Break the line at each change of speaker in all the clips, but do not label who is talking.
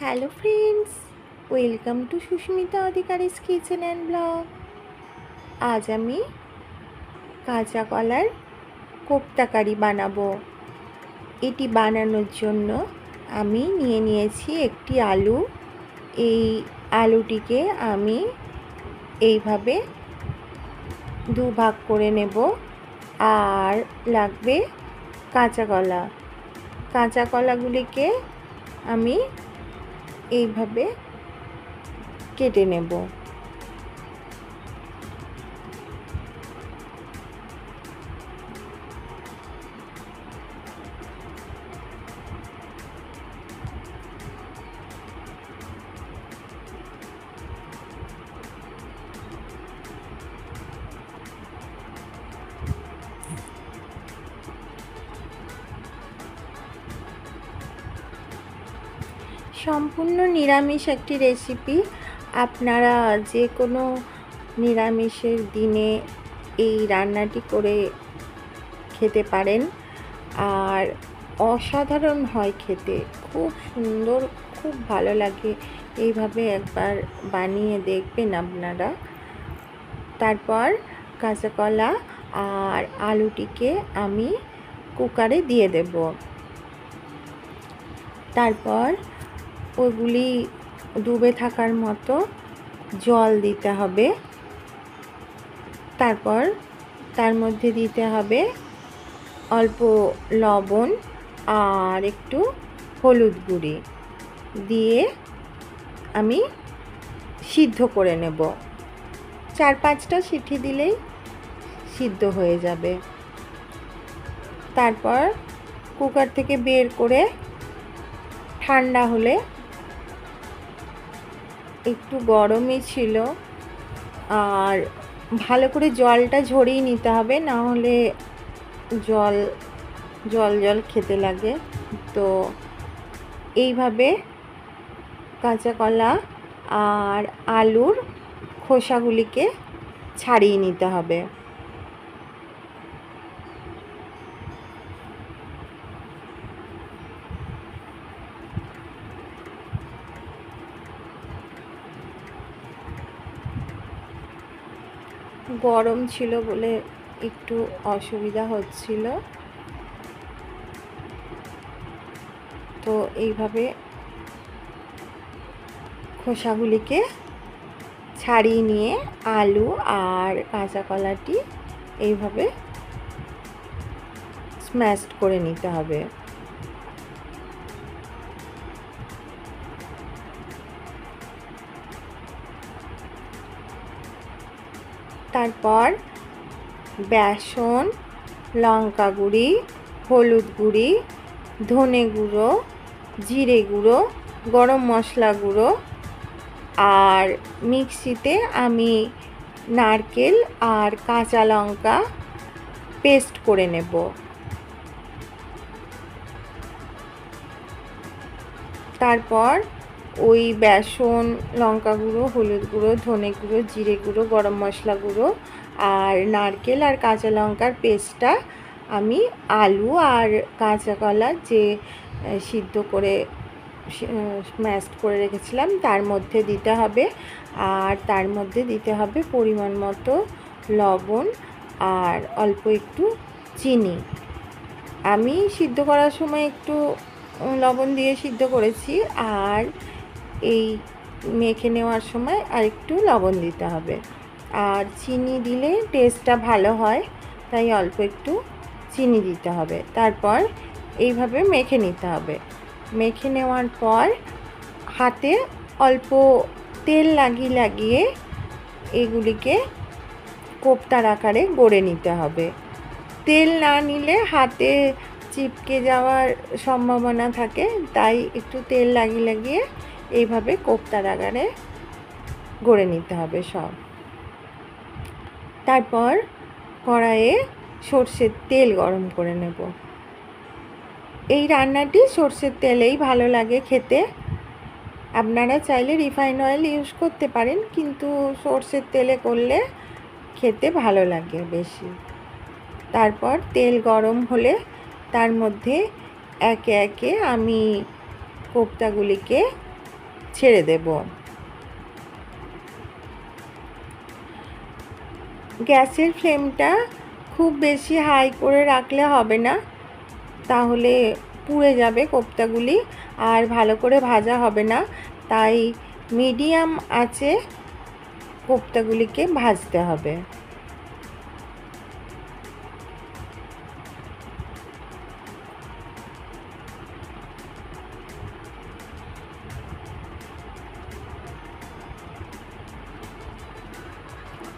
Hello friends, welcome to Susmita Adhikari's kitchen and blog. আজ আমি কাঁচা কলার কোপ্তা কারি বানাবো। এটি বানানোর জন্য আমি নিয়ে নিয়েছি একটি আলু। এই আলুটিকে আমি এইভাবে দুভাগ করে নেব। আর লাগবে কাঁচা কলা। কাঁচা কলাগুলিকে আমি এইভাবে কেটে নেব। সম্পূর্ণ নিরামিষ একটি রেসিপি আপনারা যে কোনো নিরামিষের দিনে এই রান্নাটি করে খেতে পারেন। আর অসাধারণ হয় খেতে। খুব সুন্দর, খুব ভালো লাগে। এইভাবে একবার বানিয়ে দেখবেন আপনারা। তারপর কাঁচা কলা আর আলুটিকে আমি কুকারে দিয়ে দেব। তারপর ওগুলি ডুবে থাকার মতো জল দিতে হবে। তারপর তার মধ্যে দিতে হবে অল্প লবণ আর একটু হলুদ গুঁড়ি। দিয়ে আমি সিদ্ধ করে নেব। চার পাঁচটা সিটি দিলেই সিদ্ধ হয়ে যাবে। তারপর কুকার থেকে বের করে ঠান্ডা হলে একটু গরমই ছিল। আর ভালো করে জলটা ঝরিয়ে নিতে হবে, না হলে জল জল জল খেতে লাগে। তো এইভাবে কাঁচা কলা আর আলুর খোসাগুলিকে ছাড়িয়ে নিতে হবে। গরম ছিল বলে একটু অসুবিধা হচ্ছিল। তো এইভাবে খোসাগুলিকে ছাড়িয়ে নিয়ে আলু আর কাঁচা কলাটি এইভাবে স্ম্যাশড করে নিতে হবে। তারপর বেসন, লঙ্কা গুঁড়ি, হলুদ গুঁড়ি, ধনে গুঁড়ো, জিরে গুঁড়ো, গরম মশলা গুঁড়ো আর মিক্সিতে আমি নারকেল আর কাঁচা লঙ্কা পেস্ট করে নেব। তারপর ওই বেসন, লঙ্কা গুঁড়ো, হলুদ গুঁড়ো, ধনে গুঁড়ো, জিরে গুঁড়ো, গরম মশলা গুঁড়ো আর নারকেল আর কাঁচা লঙ্কার পেস্টটা আমি আলু আর কাঁচা কলা যে সিদ্ধ করে স্ম্যাশড করে রেখেছিলাম তার মধ্যে দিতে হবে। আর তার মধ্যে দিতে হবে পরিমাণ মতো লবণ আর অল্প একটু চিনি। আমি সিদ্ধ করার সময় একটু লবণ দিয়ে সিদ্ধ করেছি আর এই মেখে নেওয়ার সময় আর একটু লবণ দিতে হবে। আর চিনি দিলে টেস্টটা ভালো হয়, তাই অল্প একটু চিনি দিতে হবে। তারপর এইভাবে মেখে নিতে হবে। মেখে নেওয়ার পর হাতে অল্প তেল লাগিয়ে লাগিয়ে এগুলিকে কোপ্তার আকারে গড়ে নিতে হবে। তেল না নিলে হাতে চিপকে যাওয়ার সম্ভাবনা থাকে, তাই একটু তেল লাগিয়ে লাগিয়ে এইভাবে কোপ্তার আকারে গড়ে নিতে হবে সব। তারপর কড়াইয়ে সর্ষের তেল গরম করে নেব। এই রান্নাটি সর্ষের তেলেই ভালো লাগে খেতে। আপনারা চাইলে রিফাইন অয়েল ইউজ করতে পারেন, কিন্তু সর্ষের তেলে করলে খেতে ভালো লাগে বেশি। তারপর তেল গরম হলে তার মধ্যে একে একে আমি কোপ্তাগুলিকে ছেড়ে দেব। গ্যাসের ফ্লেমটা খুব বেশি হাই করে রাখলে হবে না, তাহলে পুড়ে যাবে কোপ্তাগুলি আর ভালো করে ভাজা হবে না, তাই মিডিয়াম আছে কোপ্তাগুলিকে ভাজতে হবে।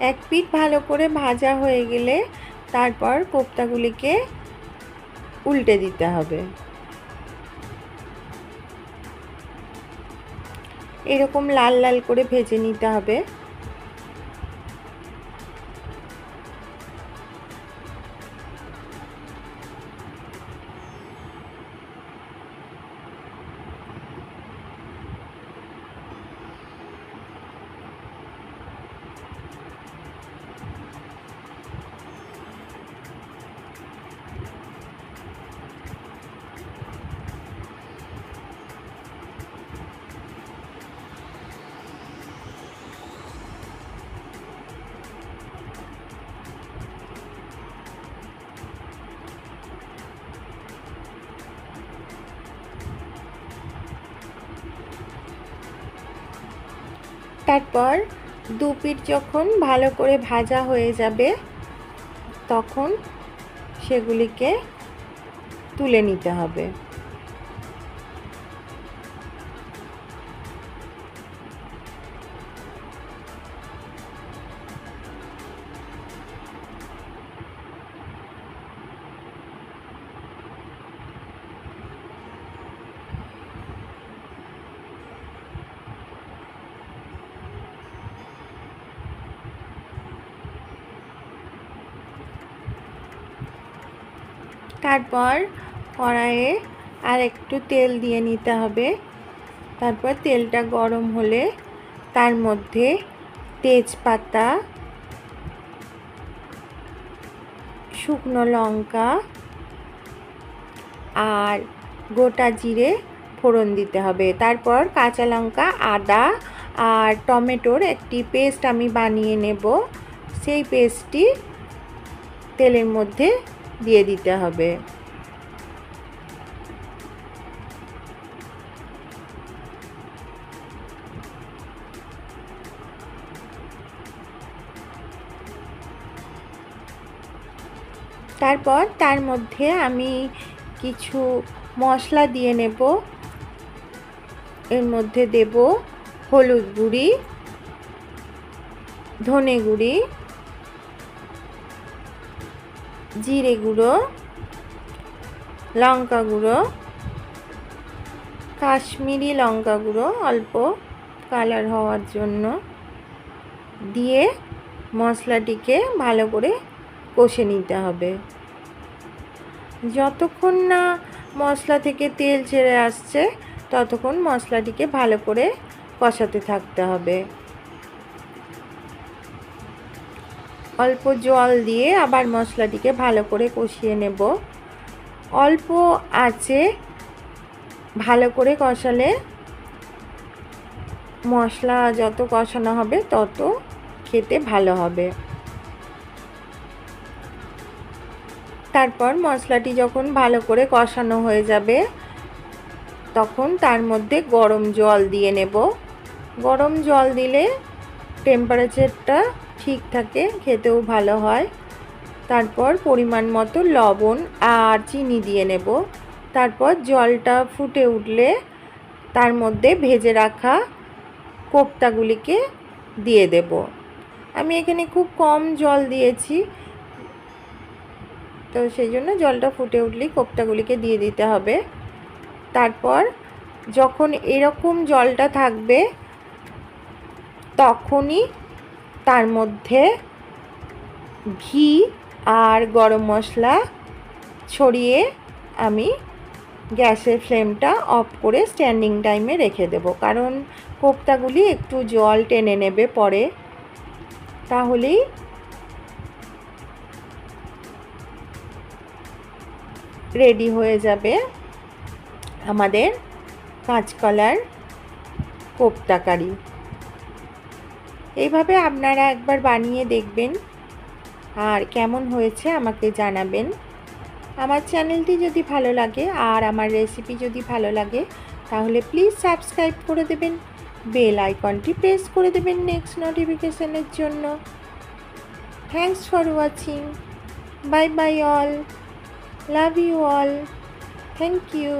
এক পিঠ ভালো করে ভাজা হয়ে গেলে তারপর কোপ্তাগুলিকে উল্টে দিতে হবে। এরকম লাল লাল করে ভেজে নিতে হবে। তারপর দু পিঠ যখন ভালো করে ভাজা হয়ে যাবে তখন সেগুলিকে তুলে নিতে হবে। তারপর কড়াইয়ে আর একটু তেল দিয়ে নিতে হবে। তারপর তেলটা গরম হলে তার মধ্যে তেজপাতা, শুকনো লঙ্কা আর গোটা জিরে ফোড়ন দিতে হবে। তারপর কাঁচা লঙ্কা, আদা আর টমেটোর একটি পেস্ট আমি বানিয়ে নেব। সেই পেস্টটি তেলের মধ্যে দিয়ে দিতে হবে। তারপর তার মধ্যে আমি কিছু মশলা দিয়ে নেব। এর মধ্যে দেব হলুদ গুঁড়ি, ধনে গুঁড়ি জিরে গুঁড়ো, লঙ্কা গুঁড়ো, কাশ্মীরি লঙ্কা গুঁড়ো অল্প কালার হওয়ার জন্য দিয়ে মশলাটিকে ভালো করে কষে নিতে হবে। যতক্ষণ না মশলা থেকে তেল ছেড়ে আসছে, ততক্ষণ মশলাটিকে ভালো করে কষাতে থাকতে হবে। অল্প জল দিয়ে আবার মশলাটিকে ভালো করে কষিয়ে নেব। অল্প আছে ভালো করে কষালে মশলা যত কষানো হবে তত খেতে ভালো হবে। তারপর মশলাটি যখন ভালো করে কষানো হয়ে যাবে, তখন তার মধ্যে গরম জল দিয়ে নেব। গরম জল দিলে টেম্পারেচারটা ঠিক থাকে, খেতেও ভালো হয়। তারপর পরিমাণ মতো লবণ আর চিনি দিয়ে নেব। তারপর জলটা ফুটে উঠলে তার মধ্যে ভেজে রাখা কোপ্তাগুলিকে দিয়ে দেব। আমি এখানে খুব কম জল দিয়েছি। তো সেই জন্য জলটা ফুটে উঠলেই কোপ্তাগুলিকে দিয়ে দিতে হবে। তারপর যখন এরকম জলটা থাকবে, তখনই তার মধ্যে ঘি আর গরম মশলা ছড়িয়ে আমি গ্যাসের ফ্লেমটা অফ করে স্ট্যান্ডিং টাইমে রেখে দেব। কারণ কোপ্তাগুলি একটু জল টেনে নেবে পরে। তাহলেই রেডি হয়ে যাবে আমাদের কাঁচকলার কোপ্তা কারি এইভাবে আপনারা একবার বানিয়ে দেখবেন আর কেমন হয়েছে আমাকে জানাবেন। আমার চ্যানেলটি যদি ভালো লাগে আর আমার রেসিপি যদি ভালো লাগে, তাহলে প্লিজ সাবস্ক্রাইব করে দেবেন। বেল আইকনটি প্রেস করে দেবেন নেক্সট নোটিফিকেশনের জন্য। Thanks for watching bye bye all love you all thank you